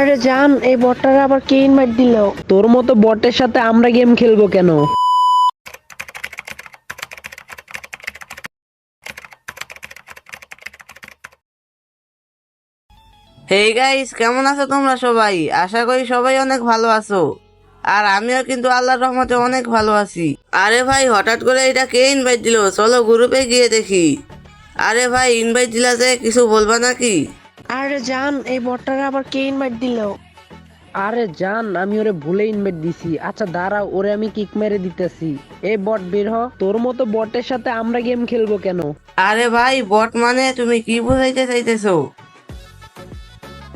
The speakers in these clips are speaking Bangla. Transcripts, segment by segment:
আরে জান এই বটটারে আবার কে ইনভাইট দিল? তোর মতো বটের সাথে আমরা গেম খেলব কেন? হেই গাইস কেমন আছো তোমরা সবাই? আশা করি সবাই অনেক ভালো আছো। আর আমিও কিন্তু আল্লাহর রহমতে অনেক ভালো আছি। আরে ভাই হঠাৎ করে এটা কে ইনভাইট দিল? চলো গ্রুপে গিয়ে দেখি। আরে ভাই ইনভাইট দিলা যে কিছু বলবা নাকি? আরে জান এই বটটারে আবার কে ইনভাইট দিল? আরে জান আমি ওরে ভুলে ইনভাইট দিছি। আচ্ছা দাঁড়া ওরে আমি কিক মেরে দিতেছি। এই বট বের হ। তোর মতো বটের সাথে আমরা গেম খেলব কেন? আরে ভাই বট মানে তুমি কি বুঝাইতে চাইতেছো?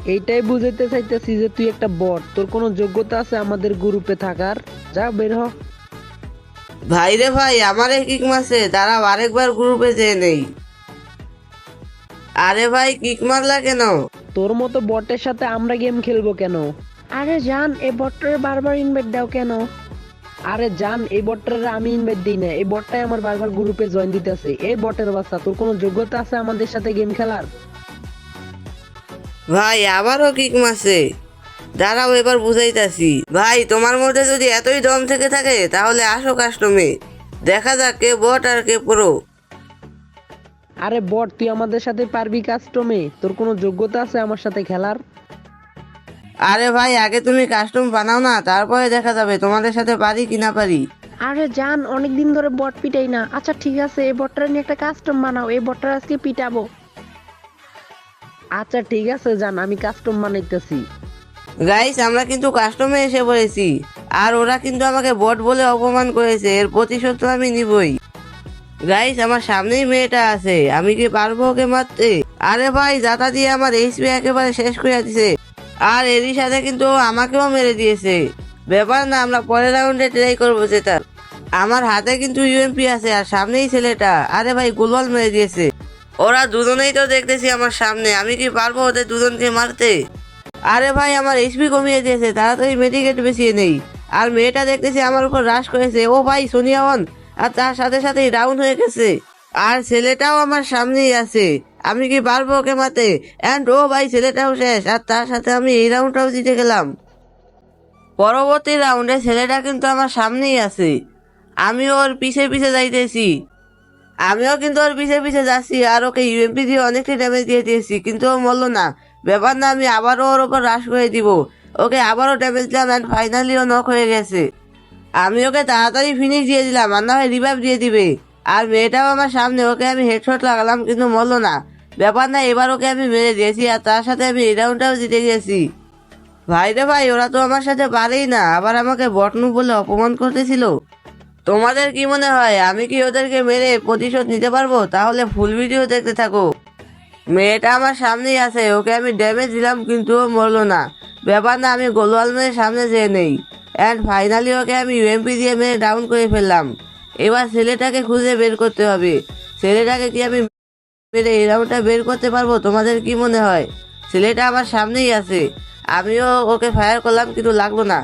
এইটাই বুঝাইতে চাইতেছি যে তুই একটা বট। তোর কোনো যোগ্যতা আছে আমাদের গ্রুপে থাকার? যা বের হ। ভাই রে ভাই আমার কিক মারছে। দাঁড়াও আরেকবার গ্রুপে যেয়ে নেই। আরে ভাই কিক মারলা কেন? তোর মতো বটের সাথে আমরা গেম খেলব কেন? আরে জান এই বটটারে বারবার ইনভাইট দাও কেন? আরে জান এই বটটারে আমি ইনভাইট দিই না। এই বটটাই আমার বারবার গ্রুপে জয়েন দিতেছে। এই বটের বাচ্চা তোর কোনো যোগ্যতা আছে আমাদের সাথে গেম খেলার? ভাই আবারও কিক মারছে। দাঁড়াও এবার বুঝাইতাছি। ভাই তোমার মধ্যে যদি এতই দম থেকে থাকে তাহলে আসো কাস্টমে দেখা যাক কে বট আর কে প্রো আরে বট তুই আমাদের সাথে পারবি কাস্টমে তোর কোনো যোগ্যতা আছে আমার সাথে খেলার? আরে ভাই আগে তুমি কাস্টম বানাও না তারপরে দেখা যাবে তোমাদের সাথে পারি কি না পারি। আরে জান অনেকদিন ধরে বট পিটাই না। আচ্ছা ঠিক আছে এই বটটারে নিয়ে একটা কাস্টম বানাও এই বটটার আজকে পিটাবো। আচ্ছা ঠিক আছে জান আমি কাস্টম বানাইতেছি। গাইস আমরা কিন্তু কাস্টমে এসে পড়েছি। আর ওরা কিন্তু আমাকে বট বলে অপমান করেছে এর প্রতিশোধ তো আমি নিবই। গাইস আমার সামনেই মেয়েটা আছে। আমি কি পারব ওকে মারতে? আরে ভাই জাতা দিয়ে আমার এইচপি একেবারে শেষ করে দিছে। আর এরই সাথে কিন্তু আমাকেও মেরে দিয়েছে। ব্যাপার না, আমরা পরের রাউন্ডে ট্রাই করব সেটা আমার হাতে কিন্তু ইউএমপি আছে আর সামনেই ছেলেটা। আরে ভাই গোলওয়াল মেরে দিয়েছে। ওরা দুজনেই তো দেখতেছি আমার সামনে। আমি কি পারব ওদের দুজনকে মারতে? আরে ভাই, আমার এইচপি কমিয়ে দিয়েছে। তাড়াতাড়ি মেডিকেট বেশিয়ে নেই। আর মেয়েটা দেখতেছি আমার উপর রাশ করেছে। ও ভাই সোনিয়াওয়ান আর তার সাথে সাথেই ডাউন হয়ে গেছে। আর ছেলেটাও আমার সামনেই আছে। আমি কি পারব ওকে মাতে অ্যান্ড ও ভাই, ছেলেটাও শেষ। আর তার সাথে আমি এই রাউন্ডটাও জিতে গেলাম। পরবর্তী রাউন্ডে ছেলেটা কিন্তু আমার সামনেই আছে। আমি ওর পিছে পিছে যাইতেছি। আমিও কিন্তু ওর পিছে পিছে যাচ্ছি আর ওকে ইউএমপি দিয়ে অনেকটা ড্যামেজ দিয়ে দিয়েছি, কিন্তু ও মরলো না। ব্যাপার না, আমি আবারও ওর ওপর রাশ করে দিব। ওকে আবারও ড্যামেজ দিলাম অ্যান্ড ফাইনালি ও নক হয়ে গেছে। আমি ওকে তাড়াতাড়ি ফিনিশ দিয়ে দিলাম, আর না হয় রিভাইভ দিয়ে দিবে। আর মেয়েটাও আমার সামনে, ওকে আমি হেডশট লাগালাম, কিন্তু মরলো না। ব্যাপার না, এবার ওকে আমি মেরে দিয়েছি, আর তার সাথে আমি এই রাউন্ডটাও জিতে গেছি। ভাই রে ভাই, ওরা তো আমার সাথে পারেই না, আবার আমাকে বটনু বলে অপমান করতেছিল। তোমাদের কি মনে হয়, আমি কি ওদেরকে মেরে প্রতিশোধ নিতে পারব? তাহলে ফুল ভিডিও দেখতে থাকো। মেয়েটা আমার সামনেই আছে, ওকে আমি ড্যামেজ দিলাম, কিন্তু ও মরলো না। ব্যাপার না, আমি গোলওয়াল মেরে সামনে যেয়ে নেই। অ্যান্ড ফাইনালি ওকে আমি ইউএমপি দিয়ে মেরে ডাউন করে ফেললাম। এবার ছেলেটাকে খুঁজে বের করতে হবে। ছেলেটাকে কি আমি মেরে এই রাউন্ডটা বের করতে পারব? তোমাদের কি মনে হয়? ছেলেটা আমার সামনেই আছে। আমিও ওকে ফায়ার করলাম, কিন্তু লাগল না।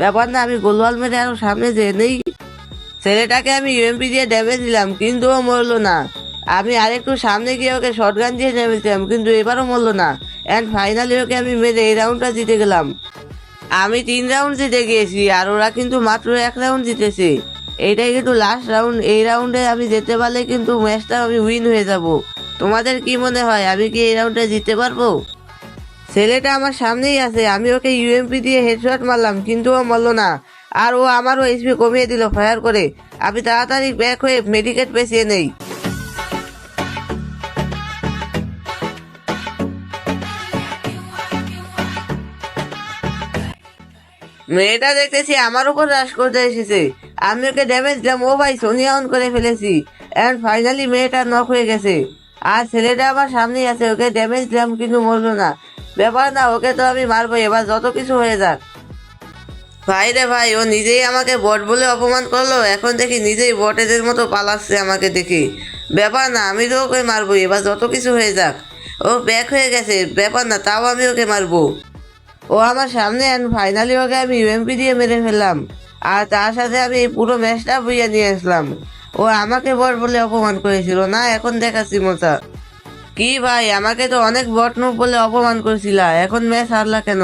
ব্যাপার না, আমি গোলওয়াল মেরে আরও সামনে যেয়ে নেই। ছেলেটাকে আমি ইউএমপি দিয়ে ড্যামেজ দিলাম, কিন্তু ও মরলো না। আমি আরেকটু সামনে গিয়ে ওকে শর্টগান দিয়ে ড্যামেজ দিলাম, কিন্তু এবারও মরলো না। অ্যান্ড ফাইনালি ওকে আমি মেরে এই রাউন্ডটা জিতে গেলাম। আমি তিন রাউন্ড জিতে গিয়েছি, আর ওরা কিন্তু মাত্র এক রাউন্ড জিতেছে। এইটাই কিন্তু লাস্ট রাউন্ড এই রাউন্ডে আমি যেতে পারলে কিন্তু ম্যাচটা আমি উইন হয়ে যাব। তোমাদের কি মনে হয়, আমি কি এই রাউন্ডে জিততে পারব? ছেলেটা আমার সামনেই আছে, আমি ওকে ইউএমপি দিয়ে হেডশট মারলাম, কিন্তু ও মরলো না। আর ও আমারও এইচপি কমিয়ে দিল ফায়ার করে। আমি তাড়াতাড়ি ব্যাক হয়ে মেডিকেট পেছিয়ে নেই। মেয়েটা দেখতেছি আমার উপর রাশ করতে এসেছে। আমি ওকে ড্যামেজ দিলাম, ও ভাই সোনিয়া অন করে ফেলেছি। অ্যান্ড ফাইনালি মেয়েটা নক হয়ে গেছে। আর ছেলেটা আমার সামনেই আছে, ওকে ড্যামেজ দিলাম কিন্তু মরলো না। ব্যাপার না, ওকে তো আমি মারবো এবার যত কিছু হয়ে যাক। ভাই রে ভাই, ও নিজেই আমাকে বট বলে অপমান করল, এখন দেখি নিজেই বটেদের মতো পালাচ্ছে আমাকে দেখি। ব্যাপার না, আমি তো ওকে মারবো এবার যত কিছু হয়ে যাক। ও ব্যাক হয়ে গেছে, ব্যাপার না, তাও আমি ওকে মারবো। ও আমার সামনে ফাইনালি ওকে আমি ইউএমপি দিয়ে মেরে ফেললাম। আর তার সাথে আমি এই পুরো ম্যাচটা বইয়ে নিয়ে আসলাম। ও আমাকে বট বলে অপমান করেছিল না, এখন দেখাচ্ছি মজা। কি ভাই, আমাকে তো অনেক বট নুব বলে অপমান করেছিল, এখন ম্যাচ হারলা কেন?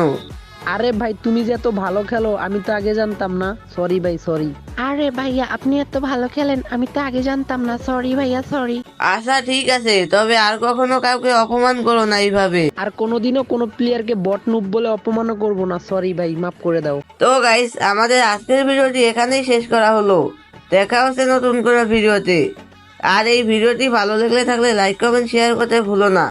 আরে ভাই তুমি যে এত ভালো খেলো আমি তো আগে জানতাম না। সরি ভাই সরি আরে ভাইয়া আপনি এত ভালো খেলেন আমি তো আগে জানতাম না। সরি ভাইয়া সরি আচ্ছা ঠিক আছে তবে আর কখনো কাউকে অপমান করো না এইভাবে। আর কোনোদিনও কোনো প্লেয়ারকে বট নুব বলে অপমানও করব না। সরি ভাই মাফ করে দাও। তো গাইস আমাদের আজকের ভিডিওটি এখানেই শেষ করা হলো। দেখা হচ্ছে নতুন কোনো ভিডিওতে। আর এই ভিডিওটি ভালো লাগলে থাকলে লাইক কমেন্ট শেয়ার করতে ভুলো না।